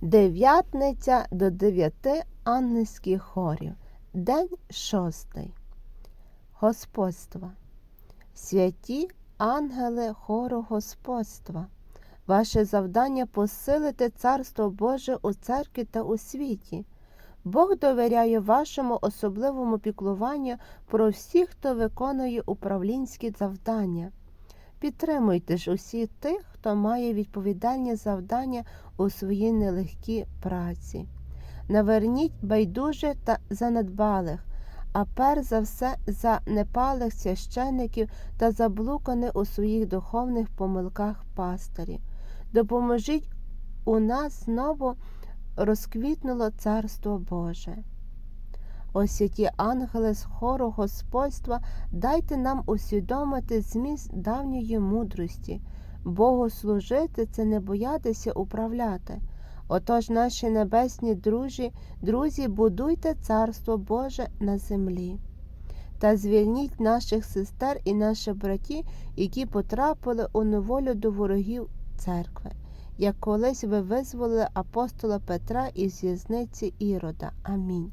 Дев'ятниця до дев'яти ангельських хорів. День шостий. Господства. Святі ангели хору Господства. Ваше завдання посилити Царство Боже у церкві та у світі. Бог довіряє вашому особливому піклуванню про всіх, хто виконує управлінські завдання. Підтримуйте ж усі тих, хто має відповідальні завдання у своїй нелегкій праці. Наверніть байдуже та занедбалих, а перш за все за непалих священиків та заблуканих у своїх духовних помилках пастирів. Допоможіть у нас знову розквітнуло Царство Боже. Ось святі ангели з хору Господства, дайте нам усвідомити зміст давньої мудрості. Богу служити це не боятися управляти. Отож, наші небесні друзі, друзі, будуйте Царство Боже на землі. Та звільніть наших сестер і наших братів, які потрапили у неволю до ворогів церкви, як колись ви визволили апостола Петра із в'язниці Ірода. Амінь.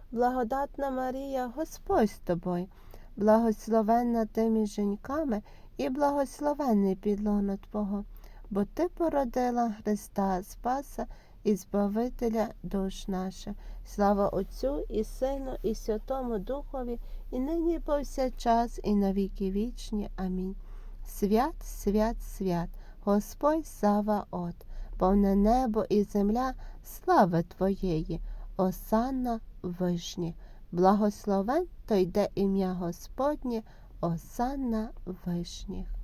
благодатна Марія, Господь з тобою, благословенна ти між жінками і благословенний підлоно Твого, бо Ти породила Христа Спаса і Збавителя душ наших. Слава Отцю і Сину, і Святому Духові, і нині і повсякчас, і на віки вічні. Амінь. Свят, свят, свят, Господь Саваот, повне небо і земля, слави Твоєї, осанна вишні. Благословен то йде ім'я Господнє, осанна вишніх.